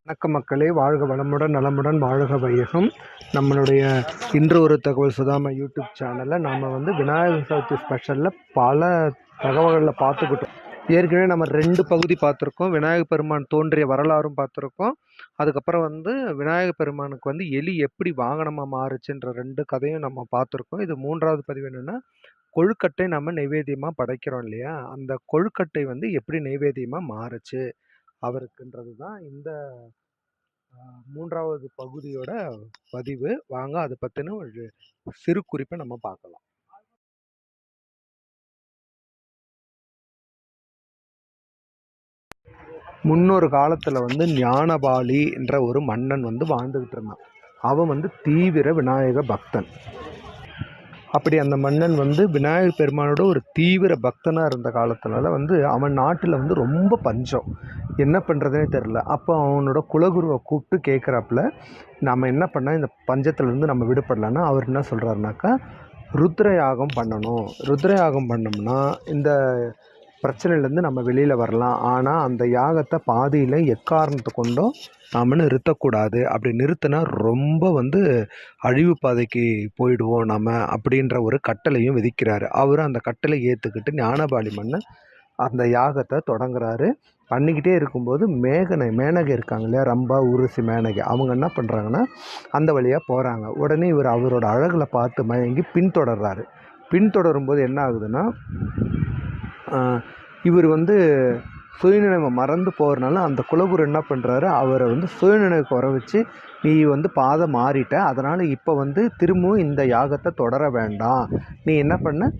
வணக்க மக்களே வாழ்க வளமுடன் நலமுடன் வாழ்க வையகம். நம்மளுடைய இன்று ஒரு தகவல் சுதாம யூடியூப் சேனலில் நாம் வந்து விநாயகர் சதுர்த்தி ஸ்பெஷலில் பல தகவல்களில் பார்த்துக்கிட்டோம். ஏற்கனவே நம்ம ரெண்டு பகுதி பார்த்துருக்கோம். விநாயகர் பெருமான் தோன்றிய வரலாறும் பார்த்துருக்கோம். அதுக்கப்புறம் வந்து விநாயகர் பெருமானுக்கு வந்து எலி எப்படி வாகனமாக மாறுச்சுன்ற ரெண்டு கதையும் நம்ம பார்த்துருக்கோம். இது மூன்றாவது பதிவு என்னென்னா கொழுக்கட்டை நம்ம நைவேத்தியமாக படைக்கிறோம் இல்லையா? அந்த கொழுக்கட்டை வந்து எப்படி நைவேத்தியமாக மாறுச்சு? அவருக்குன்றது தான் இந்த மூன்றாவது பகுதியோட பதிவு. வாங்க அதை பற்றின ஒரு சிறு குறிப்பை நம்ம பார்க்கலாம். முன்னொரு காலத்தில் வந்து ஞானபாலி என்ற ஒரு மன்னன் வந்து வாழ்ந்துக்கிட்டு இருந்தான். அவன் வந்து தீவிர விநாயக பக்தன். அப்படி அந்த மன்னன் வந்து விநாயகர் பெருமானோட ஒரு தீவிர பக்தனாக இருந்த காலத்தினால வந்து அவன் நாட்டில் வந்து ரொம்ப பஞ்சம். என்ன பண்ணுறதுனே தெரில அப்போ அவனோட குலகுருவை கூப்பிட்டு கேட்குறாப்புல நம்ம என்ன பண்ணால் இந்த பஞ்சத்துலேருந்து நம்ம விடுபடலான்னா அவர் என்ன சொல்கிறாருனாக்கா ருத்ரயாகம் பண்ணணும். ருத்ரயாகம் பண்ணோம்னா இந்த பிரச்சனையிலேருந்து நம்ம வெளியில் வரலாம். ஆனால் அந்த யாகத்தை பாதியில் எக்காரணத்தை கொண்டும் நாம் நிறுத்தக்கூடாது. அப்படி நிறுத்தினா ரொம்ப வந்து அழிவு பாதைக்கு போயிடுவோம் நம்ம அப்படின்ற ஒரு கட்டளையும் விதிக்கிறாரு. அவர் அந்த கட்டளை ஏற்றுக்கிட்டு ஞானபாலி மன்னன் அந்த யாகத்தை தொடங்குறாரு. பண்ணிக்கிட்டே இருக்கும்போது மேகனை மேனகை இருக்காங்க இல்லையா? ரம்பா உருசி மேனகை. அவங்க என்ன பண்ணுறாங்கன்னா அந்த வழியாக போகிறாங்க உடனே இவர் அவரோட அழகில் பார்த்து மயங்கி பின்தொடர்றாரு. பின்தொடரும்போது என்ன ஆகுதுன்னா இவர் வந்து சுயநினைவை மறந்து போகிறனால அந்த குலகுரு என்ன பண்ணுறாரு அவரை வந்து சுயநினைவுக்கு வர வச்சு நீ வந்து பாதை மாறிட்ட. அதனால் இப்போ வந்து திரும்பவும் இந்த யாகத்தை தொடர வேண்டாம். நீ என்ன பண்ண?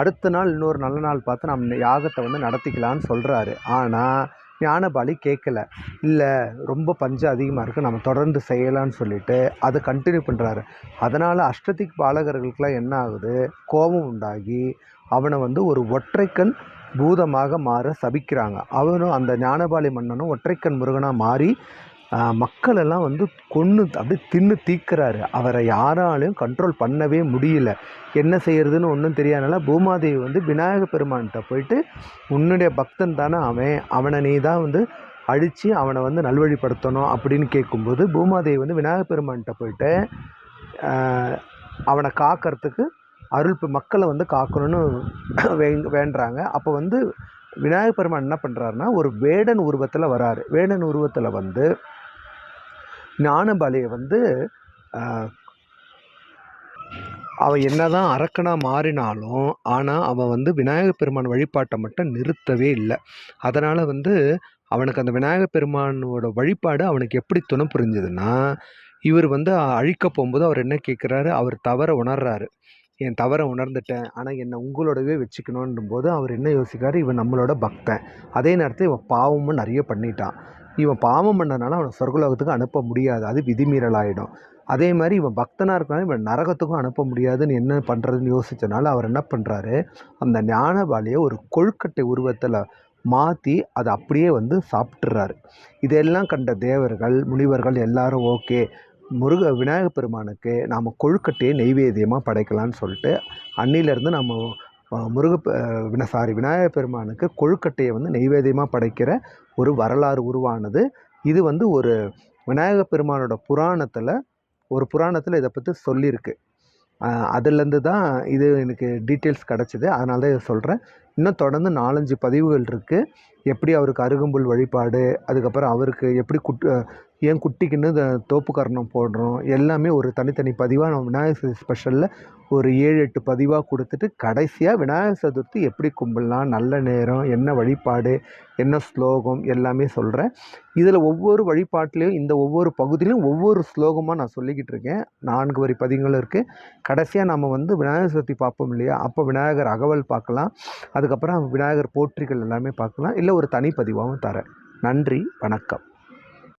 அடுத்த நாள் இன்னொரு நல்ல நாள் பார்த்து நம்ம யாகத்தை வந்து நடத்திக்கலான்னு சொல்கிறாரு ஆனால் ஞானபாலி கேட்கல. இல்லை ரொம்ப பஞ்சம் அதிகமாக இருக்குது நம்ம தொடர்ந்து செய்யலான்னு சொல்லிட்டு அதை கண்டினியூ பண்ணுறாரு அதனால் அஷ்டதிக் பாலகர்களுக்கெல்லாம் என்ன ஆகுது? கோபம் உண்டாகி அவனை வந்து ஒரு ஒற்றைக்கண் பூதமாக மாற சபிக்கிறாங்க. அவனும் அந்த ஞானபாலி மன்னனும் ஒற்றைக்கண் முருகனாக மாறி மக்களெல்லாம் வந்து கொன்று அப்படியே தின்னு தீக்கிறாரு. அவரை யாராலையும் கண்ட்ரோல் பண்ணவே முடியல. என்ன செய்யறதுன்னு ஒன்றும் தெரியாதனால பூமாதேவி வந்து விநாயக பெருமான்கிட்ட போயிட்டு உன்னுடைய பக்தன் தானே அவன். அவனை நீ தான் வந்து அழித்து அவனை வந்து நல்வழிப்படுத்தணும். அப்படின்னு கேட்கும்போது பூமாதேவி வந்து விநாயக பெருமான்கிட்ட போயிட்டு அவனை காக்கிறதுக்கு அருள் மக்களை வந்து காக்கணும்னு வே- வேண்டுறாங்க. அப்போ வந்து விநாயகர் பெருமான் என்ன பண்ணுறாருன்னா ஒரு வேடன் உருவத்தில் வராரு. வேடன் உருவத்தில் வந்து ஞானபாலியை வந்து அவள் அவன் என்னதான் அரக்கனாக மாறினாலும் ஆனால் அவன் வந்து விநாயகர் பெருமான் வழிபாட்டை மட்டும் நிறுத்தவே இல்லை. அதனால் வந்து அவனுக்கு அந்த விநாயகர் பெருமானோட வழிபாடு அவனுக்கு எப்படி துணை புரிஞ்சுதுன்னா இவர் வந்து அழிக்க போகும்போது அவர் என்ன கேட்குறாரு அவர் தவற உணர்றாரு. என் தவறை உணர்ந்துட்டேன். ஆனால் என்னை உங்களோடவே வச்சுக்கணுன்றும் போது அவர் என்ன யோசிக்கிறாரு இவன் நம்மளோட பக்தன். அதே நேரத்தில் இவன் பாவமும் நிறைய பண்ணிட்டான். இவன் பாவம் பண்ணனால அவனை சொர்க்கலோகத்துக்கு அனுப்ப முடியாது. அது விதிமீறலாயிடும். அதே மாதிரி இவன் பக்தனாக இருக்கனால இவன் நரகத்துக்கும் அனுப்ப முடியாதுன்னு என்ன பண்ணுறதுன்னு யோசித்தனால அவர் என்ன பண்ணுறாரு அந்த ஞானபாலியை ஒரு கொழுக்கட்டை உருவத்தில் மாற்றி அதை அப்படியே வந்து சாப்பிட்றாரு இதெல்லாம் கண்ட தேவர்கள் முனிவர்கள் எல்லாரும் ஓகே. முருக விநாயகப் பெருமானுக்கு நாம் கொழுக்கட்டையை நெய்வேதியமாக படைக்கலான்னு சொல்லிட்டு அன்னிலேருந்து நம்ம முருக வின சாரி விநாயகப் பெருமானுக்கு கொழுக்கட்டையை வந்து நெய்வேதியமாக படைக்கிற ஒரு வரலாறு உருவானது. இது வந்து ஒரு விநாயகப் பெருமானோட புராணத்தில் ஒரு புராணத்தில் இதை பற்றி சொல்லியிருக்கு. அதுலேருந்து தான் இது எனக்கு டீட்டெயில்ஸ் கிடச்சிது. அதனால தான் இதை சொல்கிறேன் இன்னும் தொடர்ந்து நாலஞ்சு பதிவுகள் இருக்குது எப்படி அவருக்கு அருகம்புல் வழிபாடு அதுக்கப்புறம் அவருக்கு எப்படி குட் ஏன் குட்டிக்குன்னு இந்த தோப்பு கரணம் போடுறோம் எல்லாமே ஒரு தனித்தனி பதிவாக நம்ம விநாயகர் சதுர்த்தி ஸ்பெஷலில் ஒரு ஏழு எட்டு பதிவாக கொடுத்துட்டு கடைசியாக விநாயகர் சதுர்த்தி எப்படி கும்பிடலாம் நல்ல நேரம் என்ன வழிபாடு என்ன ஸ்லோகம் எல்லாமே சொல்கிறேன் இதில் ஒவ்வொரு வழிபாட்டிலையும் இந்த ஒவ்வொரு பகுதியிலும் ஒவ்வொரு ஸ்லோகமாக நான் சொல்லிக்கிட்டு இருக்கேன். நான்கு வரி பதிங்களும் இருக்குது கடைசியாக நம்ம வந்து விநாயகர் சதுர்த்தி பார்ப்போம் இல்லையா? அப்போ விநாயகர் அகவல் பார்க்கலாம். அதுக்கப்புறம் விநாயகர் போற்றிகள் எல்லாமே பார்க்கலாம். இல்லை ஒரு தனிப்பதிவாகவும் தரேன். நன்றி வணக்கம்.